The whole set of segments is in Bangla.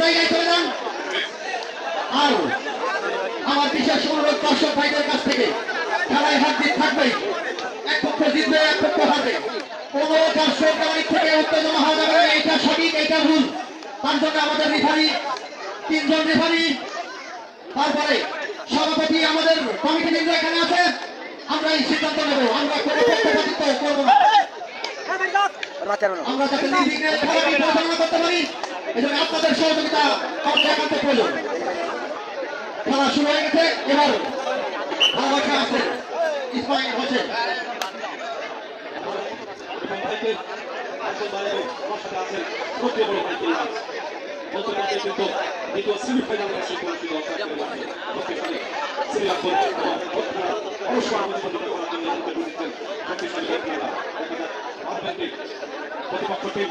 জায়গায় চলে যান। আর আমার বিশেষ অনুরোধ দর্শক ভাইদের কাছ থেকে, খেলায় হাত দিক থাকবে, এক পক্ষ জিতবে, এক পক্ষ হারবে। কোনো দর্শক আমার থেকে উত্তেজনা হওয়া যাবে এটা সঠিক এটা ভুল। তার আমাদের রেফারি তিনজন রেফারি তারপরে সভাপতি আমাদের কমিটি কেন্দ্র এখানে আছে আমরা এই সিদ্ধান্ত নেব, আমরা কোনো পক্ষপাতিত্ব করব না। আমরা যাতে নির্বিঘ্নে খেলাটি পরিচালনা করতে পারি। এই জন্য আপনাদের সহযোগিতা আমাদের একান্ত প্রয়োজন। খেলা শুরু হয়ে গেছে এবার ভালোবাসা আছে। ইসমাইল হোসেন দ্বিতীয় সেমিফাইনাল ম্যাচে পরিচিত শক্তিশালী শ্রীরামপুর অনুষ্কার প্রতিযোগিতা করার জন্য উত্তর দিচ্ছেন শক্তিশালী খেলা প্রতিপক্ষ টিম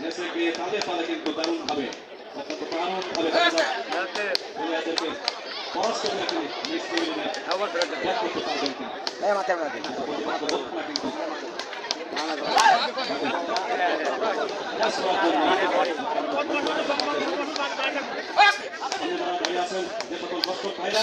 নেসে গিয়ে তাদের তালে কিন্তু দারুণভাবে অত্যন্ত দারুণভাবে প্লেয়ারদেরকে পরাস্ত করে তিনি নেক্সট লেভেলে ব্যাক করতে পারবেন কিন্তু যে সকল দর্শক ভাইরা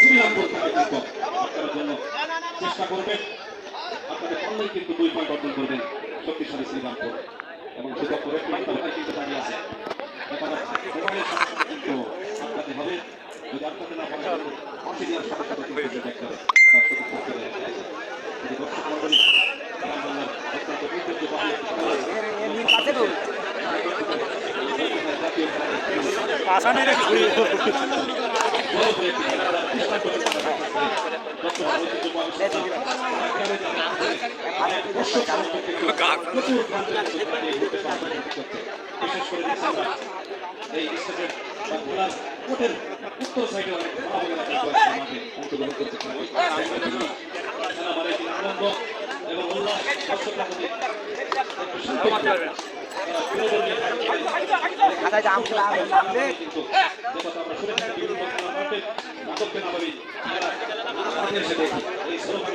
শ্রীরামপুর থেকে কিন্তু আপনার জন্য চেষ্টা করবেন আপনাদের পারলেই কিন্তু দুই পয়েন্ট অর্জন করবেন শক্তিশালী শ্রীরামপুর এবং সুযোগ করে কিন্তু খেলা। জাতীয় খেলা। উত্তর সাইডে অংশগ্রহণ খাতায় দাম ছিল আগে সামনে কিন্তু যে কথা আমরা শুনে থাকি বিভিন্ন খেলার মাঠে নাটককে না বলি মাঠে এসে দেখি এই স্লোগান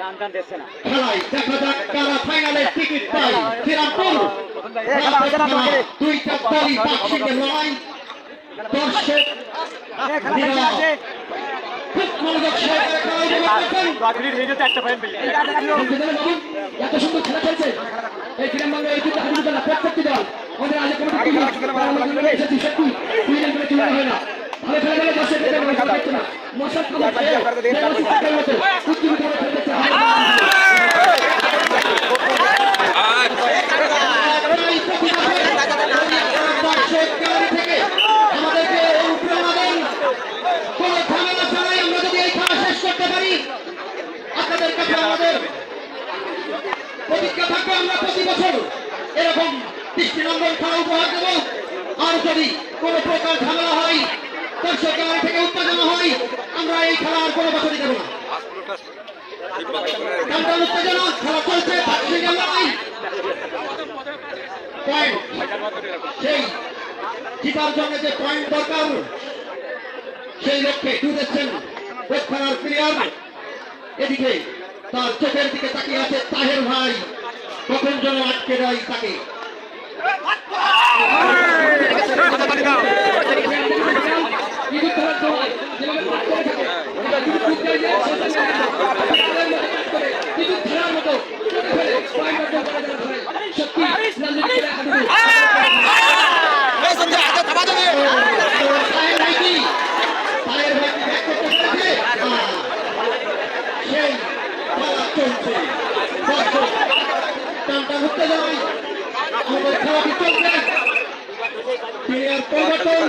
খেলায় দেখা যাক কারা ফাইনালে টিকিট পায়। শ্রীরামপুর দুইটা দলই পাক্ষিকের লড়াই। দর্শক খুব মনোযোগ এত সুন্দর খেলা চলছে। এই গ্রামবাংলা এই দুটো হাজার প্রত্যেকটি দল। আমাদের আগে কোনো টিম নেই এসেছি সত্যি। দুই জন তুলনা হয় না। প্রতিজ্ঞা থাকবে আমরা প্রতি বছর এরকম দৃষ্টিনন্দন খেলা উপহার দেব। আর যদি কোনো প্রকার ঝামেলা হয় দর্শক থেকে উত্তেজনা হয় আমরা এই খেলা আর কোনো বছরই দেব না। টানটান উত্তেজনা খেলা চলছে পাঁচশো লড়াই পয়েন্ট সেই জিতার জন্য যে পয়েন্ট দরকার সেই লক্ষ্যে ডুবেছেন খেলার প্লেয়ার এদিকে তার চোখের দিকে তাকিয়ে আছে তাহের ভাই। কখন যেন আটকে দেয় তাকে। তাহের ভাই কি তাহের ভাই কি ব্যাক করতে পেরেছে হ্যাঁ। সেই খেলা চলছে দর্শক টানটা ঘুরতে যাই আমাদের খেলাটি চলছে প্লেয়ার পরিবর্তন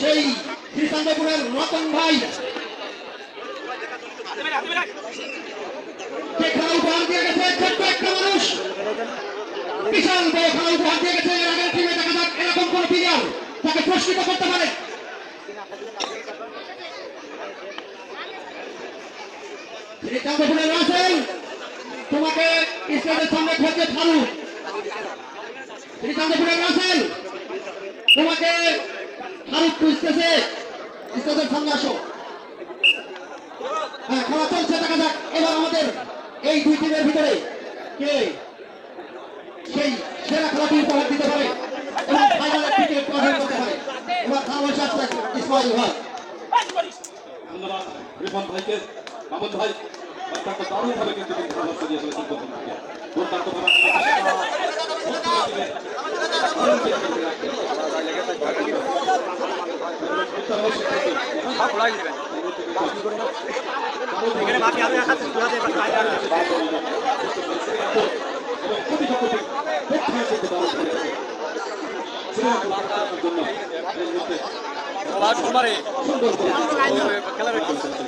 সেই শ্রীচন্দ্রপুরের রতন ভাই। খেলা উপহার দিয়ে গেছে ছোট্ট একটা মানুষ। বিশাল বড় খেলা উপহার দিয়ে গেছে, এর আগের টিমে দেখা যাক এরকম কোন প্লেয়ার তাকে পুরস্কৃত করতে পারে। রাসেল, তোমাকে স্টেজের সামনে শ্রীচন্দ্রপুরের রাসেল তোমাকে ফারুক খুঁজতেছে। স্টেজের সামনে আসো হ্যাঁ খেলা চলছে, দেখা যাক। এবার আমাদের এই দুই টিমের ভিতরে কে সেই সেরা খেলাটি উপহার দিতে পারে এবং ফাইনালের টিকিট অর্জন করতে পারে। এবার খেলা বসে ইসমাইল ভাই। ধন্যবাদ রিফান ভাইকে, মামুন ভাই। অত্যন্ত দারুণভাবে কিন্তু তিনি ফেলেছেন প্রথম থেকে দুর্দান্ত এখানে বাকি আমি একটা ঘোরাতে পারি কুমারে খেলা বাজন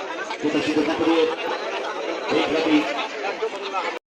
লাগবে না